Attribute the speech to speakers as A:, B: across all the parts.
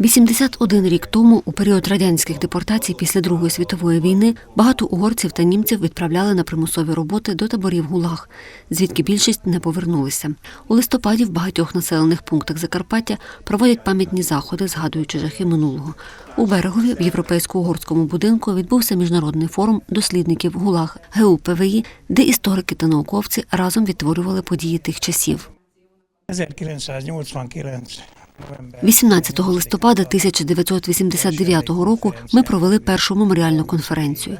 A: 81 рік тому, у період радянських депортацій після Другої світової війни, багато угорців та німців відправляли на примусові роботи до таборів ГУЛАГ, звідки більшість не повернулися. У листопаді в багатьох населених пунктах Закарпаття проводять пам'ятні заходи, згадуючи жахи минулого. У берегові в європейсько-угорському будинку відбувся міжнародний форум дослідників ГУЛАГ ГУПВІ, де історики та науковці разом відтворювали події тих часів.
B: 1989 november
A: 18 листопада 1989 року ми провели першу меморіальну конференцію.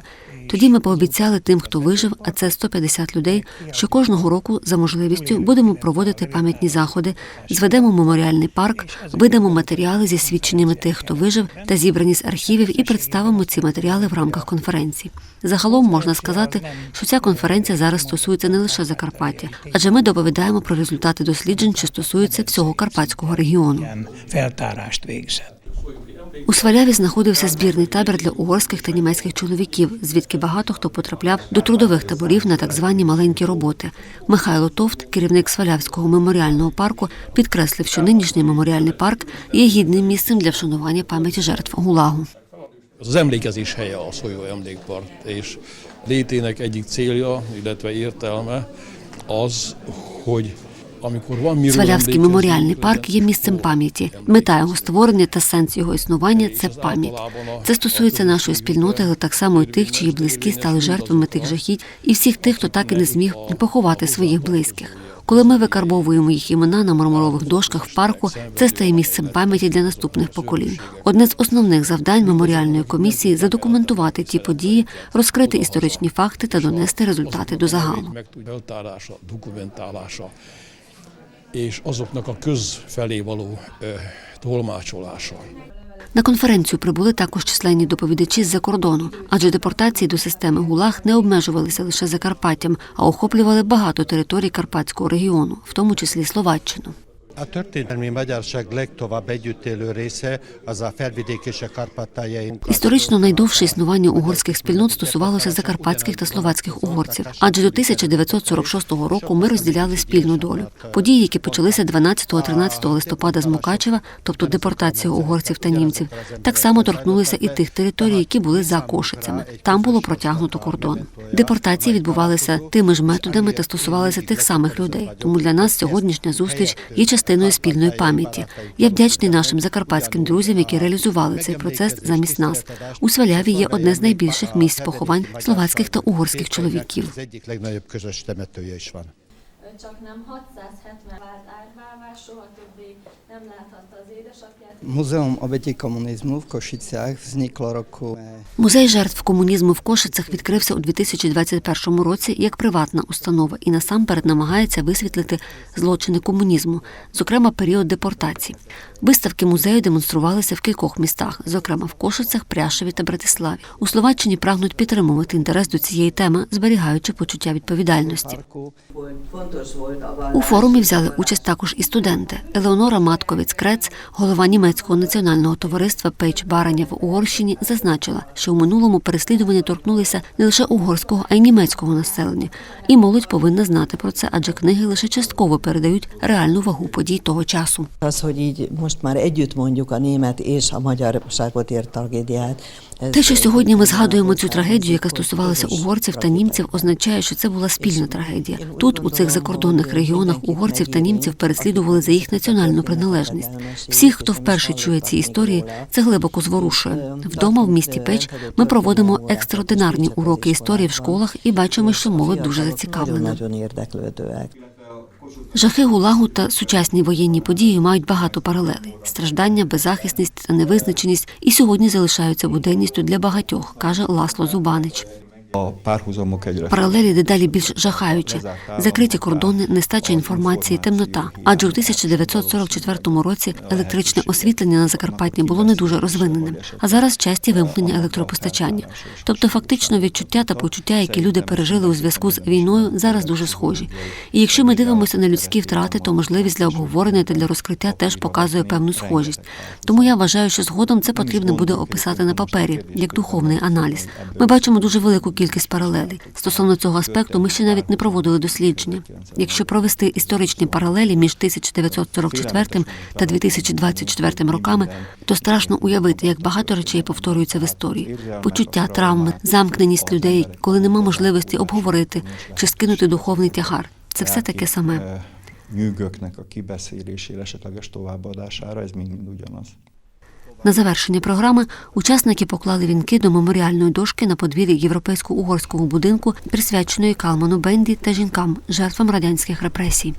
A: Тоді ми пообіцяли тим, хто вижив, а це 150 людей, що кожного року за можливістю будемо проводити пам'ятні заходи, зведемо меморіальний парк, видамо матеріали зі свідченнями тих, хто вижив, та зібрані з архівів, і представимо ці матеріали в рамках конференції. Загалом можна сказати, що ця конференція зараз стосується не лише Закарпаття, адже ми доповідаємо про результати досліджень, що стосуються всього карпатського регіону. У Сваляві знаходився збірний табір для угорських та німецьких чоловіків, звідки багато хто потрапляв до трудових таборів на так звані маленькі роботи. Михайло Товт, керівник Свалявського меморіального парку, підкреслив, що нинішній меморіальний парк є гідним місцем для вшанування пам'яті жертв ГУЛАГу.
C: Az emlékezés helye a Folyó Emlékpart, és létének egyik célja, illetve értelme az, hogy
A: Свалявський меморіальний парк є місцем пам'яті. Мета його створення та сенс його існування це пам'ять. Це стосується нашої спільноти, але так само і тих, чиї близькі стали жертвами тих жахіть, і всіх тих, хто так і не зміг поховати своїх близьких. Коли ми викарбовуємо їх імена на мармурових дошках в парку, це стає місцем пам'яті для наступних поколінь. Одне з основних завдань меморіальної комісії задокументувати ті події, розкрити історичні факти та донести результати до загалу.
C: És azoknak a köz felé való tolmácsolása.
A: На конференцію прибули також численні доповідачі з-за кордону, адже депортації до системи ГУЛАГ не обмежувалися лише Закарпаттям, а охоплювали багато територій Карпатського регіону, в тому числі Словаччину.
D: A történelmi magyarság legtovább együtt élő része az a felvidék és a Kárpátaljain.
A: Історично найдовше існування угорських спільнот стосувалося закарпатських та словацьких угорців, адже до 1946 року ми розділяли спільну долю. Події, які почалися 12-13 листопада з Мукачева, тобто депортація угорців та німців, так само торкнулися і тих територій, які були за Кошицями. Там було протягнуто кордон. Депортації відбувалися тими ж методами та стосувалися тих самих людей. Тому для нас сьогоднішня зустріч є частиною спільної пам'яті. Я вдячний нашим закарпатським друзям, які реалізували цей процес замість нас. У Сваляві є одне з найбільших місць поховань словацьких та угорських чоловіків.
E: Csak nem 670 vált árvává, soha többé nem láthatta az édesapját.
F: Muzeum obetí komunizmu v Košiciach vzniklo roku
A: Музей жертв комунізму в Кошицях відкрився у 2021 році як приватна установа і насамперед намагається висвітлити злочини комунізму, зокрема період депортації. Виставки музею демонструвалися в кількох містах, зокрема в Кошицях, Пряшеві та Братиславі. У Словаччині прагнуть підтримувати інтерес до цієї теми, зберігаючи почуття відповідальності.
F: parku.
A: У форумі взяли участь також і студенти. Елеонора Матковець Крец, голова німецького національного товариства Пейдж Бараня в Угорщині, зазначила, що у минулому переслідування торкнулися не лише угорського, а й німецького населення. І молодь повинна знати про це, адже книги лише частково передають реальну вагу подій того часу. Те, що сьогодні ми згадуємо цю трагедію, яка стосувалася угорців та німців, означає, що це була спільна трагедія. Тут, у цих закордонних регіонах, угорців та німців переслідували за їх національну приналежність. Всіх, хто вперше чує ці історії, це глибоко зворушує. Вдома в місті Печ ми проводимо екстраординарні уроки історії в школах і бачимо, що молодь дуже зацікавлена. Жахи гулагу та сучасні воєнні події мають багато паралелей. Страждання, беззахисність та невизначеність і сьогодні залишаються буденністю для багатьох, каже Ласло Зубанич. Паралелі дедалі більш жахаючі. Закриті кордони, нестача інформації, темнота. Адже у 1944 році електричне освітлення на Закарпатті було не дуже розвиненим, а зараз часті вимкнення електропостачання. Тобто, фактично, відчуття та почуття, які люди пережили у зв'язку з війною, зараз дуже схожі. І якщо ми дивимося на людські втрати, то можливість для обговорення та для розкриття теж показує певну схожість. Тому я вважаю, що згодом це потрібно буде описати на папері як духовний аналіз. Ми бачимо дуже велику кількість паралелей. Стосовно цього аспекту, ми ще навіть не проводили дослідження. Якщо провести історичні паралелі між 1944 та 2024 роками, то страшно уявити, як багато речей повторюються в історії. Почуття, травми, замкненість людей, коли нема можливості обговорити чи скинути духовний тягар. Це все таке саме.
G: Nyűgöknek a kibeszélésére, esetleges továbbadására, ez mind-mind ugyanaz.
A: На завершення програми учасники поклали вінки до меморіальної дошки на подвір'ї європейсько-угорського будинку, присвяченої Калману Бенді та жінкам, жертвам радянських репресій.